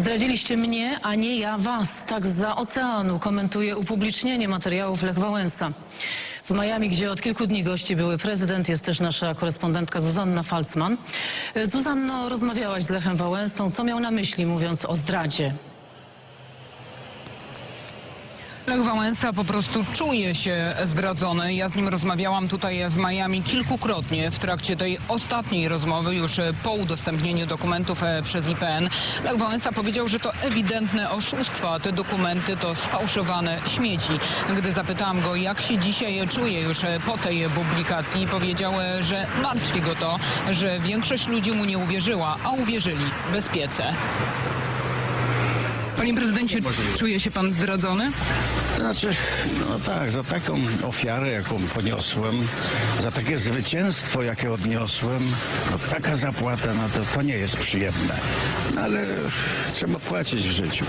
Zdradziliście mnie, a nie ja was. Tak za oceanu komentuje upublicznienie materiałów Lech Wałęsa. W Miami, gdzie od kilku dni gości były prezydent, jest też nasza korespondentka Zuzanna Falsman. Zuzanno, rozmawiałaś z Lechem Wałęsą. Co miał na myśli, mówiąc o zdradzie? Lech Wałęsa po prostu czuje się zdradzony. Ja z nim rozmawiałam tutaj w Miami kilkukrotnie w trakcie tej ostatniej rozmowy, już e, po udostępnieniu dokumentów e, przez IPN. Lech Wałęsa powiedział, że to ewidentne oszustwo, a te dokumenty to sfałszowane śmieci. Gdy zapytałam go, jak się dzisiaj czuje już e, po tej publikacji, powiedział, że martwi go to, że większość ludzi mu nie uwierzyła, a uwierzyli bezpiece. Panie prezydencie, czuje się pan zdradzony? Znaczy, no tak, za taką ofiarę, jaką poniosłem, za takie zwycięstwo, jakie odniosłem, no taka zapłata, no to, to nie jest przyjemne. No ale trzeba płacić w życiu.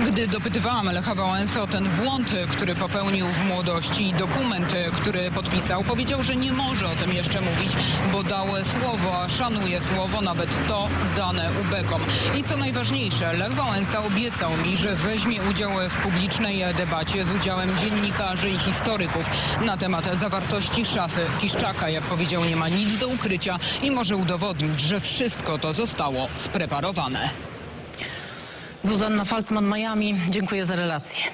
Gdy dopytywałam Lecha Wałęsy o ten błąd, który popełnił w młodości i dokument, który podpisał, powiedział, że nie może o tym jeszcze mówić, bo dał słowo, a szanuje słowo, nawet to dane ubekom. I co najważniejsze, Lech Wałęsa obiecał mi, że weźmie udział w publicznej debacie z udziałem dziennikarzy i historyków na temat zawartości szafy Kiszczaka. Jak powiedział, nie ma nic do ukrycia i może udowodnić, że wszystko to zostało spreparowane. Zuzanna Falsman, Miami. Dziękuję za relację.